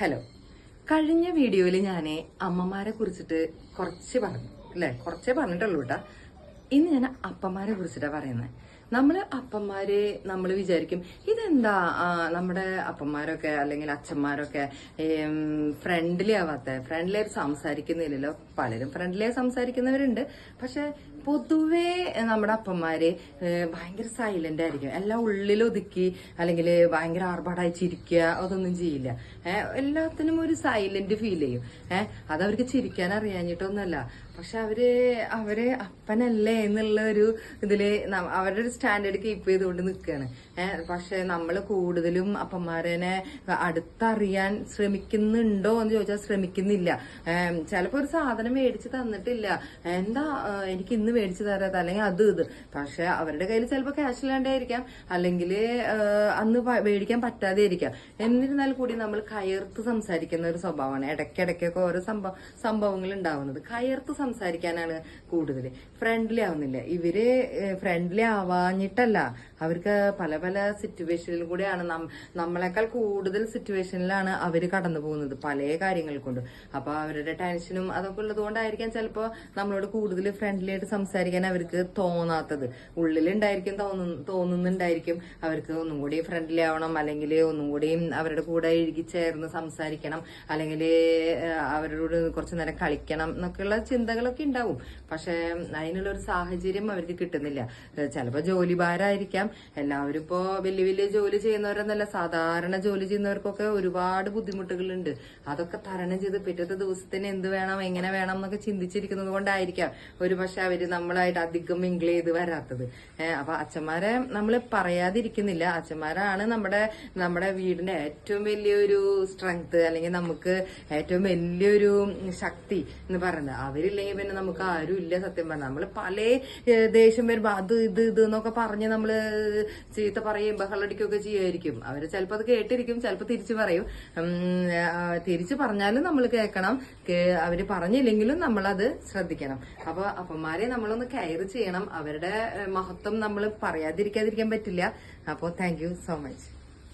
Hello കഴിഞ്ഞ വീഡിയോയിൽ ഞാൻ അമ്മമാരെ കുറിച്ചിട്ട് കുറച്ച് പറഞ്ഞു അല്ലേ? കുറച്ചേ പറഞ്ഞിട്ടുള്ളൂ കേട്ടാ. ഇന്ന് ഞാൻ അപ്പന്മാരെ കുറിച്ചിട്ടാണ് പറയുന്നത് നമ്മൾ അപ്പന്മാരെ നമ്മൾ വിചാരിക്കും ഇതെന്താ? നമ്മുടെ അപ്പന്മാരൊക്കെ അല്ലെങ്കിൽ അച്ഛന്മാരൊക്കെ ഫ്രണ്ട്ലി ആവാത്ത ഫ്രണ്ട്ലി ആയിട്ട് സംസാരിക്കുന്നില്ലല്ലോ. പലരും ഫ്രണ്ട്ലി ആയി സംസാരിക്കുന്നവരുണ്ട്. പക്ഷെ പൊതുവേ നമ്മുടെ അപ്പന്മാര് ഭയങ്കര സൈലന്റ് ആയിരിക്കും. എല്ലാം ഉള്ളിൽ ഒതുക്കി അല്ലെങ്കിൽ ഭയങ്കര ആർഭാടായി ചിരിക്കുക അതൊന്നും ചെയ്യില്ല. ഏഹ്, എല്ലാത്തിനും ഒരു സൈലന്റ് ഫീൽ ചെയ്യും. ഏഹ് അതവർക്ക് ചിരിക്കാൻ അറിയാഞ്ഞിട്ടൊന്നല്ല പക്ഷെ അവർ അവർ അപ്പനല്ലേ എന്നുള്ള ഒരു ഇതിൽ അവരുടെ ഒരു സ്റ്റാൻഡേർഡ് കീപ്പ് ചെയ്തുകൊണ്ട് നിൽക്കുകയാണ് ഏഹ് പക്ഷെ നമ്മൾ കൂടുതലും അപ്പന്മാരനെ അടുത്തറിയാൻ ശ്രമിക്കുന്നുണ്ടോ എന്ന് ചോദിച്ചാൽ ശ്രമിക്കുന്നില്ല. ഏഹ് ചിലപ്പോ ഒരു സാധനം മേടിച്ച് തന്നിട്ടില്ല. എന്താ എനിക്ക് ഇന്ന് മേടിച്ച് തരാത്ത അല്ലെങ്കിൽ അത് ഇത്. പക്ഷെ അവരുടെ കയ്യിൽ ചിലപ്പോൾ ക്യാഷ് ഇല്ലാണ്ടായിരിക്കാം അല്ലെങ്കിൽ അന്ന് മേടിക്കാൻ പറ്റാതെ ഇരിക്കാം എന്നിരുന്നാൽ കൂടി നമ്മൾ കയർത്ത് സംസാരിക്കുന്ന ഒരു സ്വഭാവമാണ്. ഇടയ്ക്കിടയ്ക്കൊക്കെ ഓരോ സംഭവ സംഭവങ്ങൾ ഉണ്ടാവുന്നത്. കയർത്ത് സംസാരിക്കാനാണ് കൂടുതൽ ഫ്രണ്ട്ലി ആവുന്നില്ല. ഇവർ ഫ്രണ്ട്ലി ആവാഞ്ഞിട്ടല്ല. അവർക്ക് പല പല സിറ്റുവേഷനിൽ കൂടെയാണ് നമ്മളെക്കാൾ കൂടുതൽ സിറ്റുവേഷനിലാണ് അവർ കടന്നു പോകുന്നത് പല കാര്യങ്ങൾ കൊണ്ട്. അപ്പൊ അവരുടെ ടെൻഷനും അതൊക്കെ ഉള്ളത് കൊണ്ടായിരിക്കാം ചിലപ്പോ നമ്മളോട് കൂടുതൽ ഫ്രണ്ട്ലി ആയിട്ട് സംസാരിക്കാൻ അവർക്ക് തോന്നാത്തത്. ഉള്ളിലുണ്ടായിരിക്കും തോന്നുന്നു തോന്നുന്നുണ്ടായിരിക്കും. അവർക്ക് ഒന്നും കൂടി ഫ്രണ്ട്ലി ആവണം അല്ലെങ്കിൽ ഒന്നും കൂടി അവരുടെ കൂടെ ഇഴുകി ചേർന്ന് സംസാരിക്കണം അല്ലെങ്കിൽ അവരോട് കുറച്ചു നേരം കളിക്കണം എന്നൊക്കെയുള്ള ചിന്തകളൊക്കെ ഉണ്ടാവും. പക്ഷെ അതിനുള്ള ഒരു സാഹചര്യം അവർക്ക് കിട്ടുന്നില്ല. ചിലപ്പോൾ ജോലി ഭാരമായിരിക്കാം എല്ലാവരും ഇപ്പോ വലിയ വലിയ ജോലി ചെയ്യുന്നവരെന്നല്ല. സാധാരണ ജോലി ചെയ്യുന്നവർക്കൊക്കെ ഒരുപാട് ബുദ്ധിമുട്ടുകളുണ്ട്. അതൊക്കെ തരണം ചെയ്ത് പിറ്റത്തെ ദിവസത്തിന് എന്ത് വേണം എങ്ങനെ വേണം എന്നൊക്കെ ചിന്തിച്ചിരിക്കുന്നത് കൊണ്ടായിരിക്കാം ഒരു പക്ഷെ അവർ നമ്മളായിട്ട് അധികം മിങ്കിൾ ചെയ്ത് വരാത്തത്. അപ്പൊ അച്ഛന്മാരെ നമ്മൾ പറയാതിരിക്കുന്നില്ല. അച്ഛന്മാരാണ് നമ്മുടെ നമ്മുടെ വീടിന്റെ ഏറ്റവും വലിയൊരു സ്ട്രെങ്ത് അല്ലെങ്കിൽ നമുക്ക് ഏറ്റവും വലിയൊരു ശക്തി എന്ന് പറയുന്നത്. അവരില്ലെങ്കിൽ പിന്നെ നമുക്ക് ആരും ഇല്ല സത്യം പറഞ്ഞാൽ നമ്മൾ പല ദേഷ്യം വരുമ്പോ അത് ഇത് ഇത് എന്നൊക്കെ പറഞ്ഞ് നമ്മൾ ചീത്ത പറയും ബഹളടിക്കുകയൊക്കെ ചെയ്യുമായിരിക്കും. അവർ ചിലപ്പോൾ അത് കേട്ടിരിക്കും ചിലപ്പോൾ തിരിച്ചു പറയും. തിരിച്ചു പറഞ്ഞാലും നമ്മൾ കേൾക്കണം. അവർ പറഞ്ഞില്ലെങ്കിലും നമ്മളത് ശ്രദ്ധിക്കണം. അപ്പൊ അപ്പന്മാരെ നമ്മളൊന്ന് കെയർ ചെയ്യണം. അവരുടെ മഹത്വം നമ്മൾ പറയാതിരിക്കാതിരിക്കാൻ പറ്റില്ല. അപ്പോൾ താങ്ക് സോ മച്ച്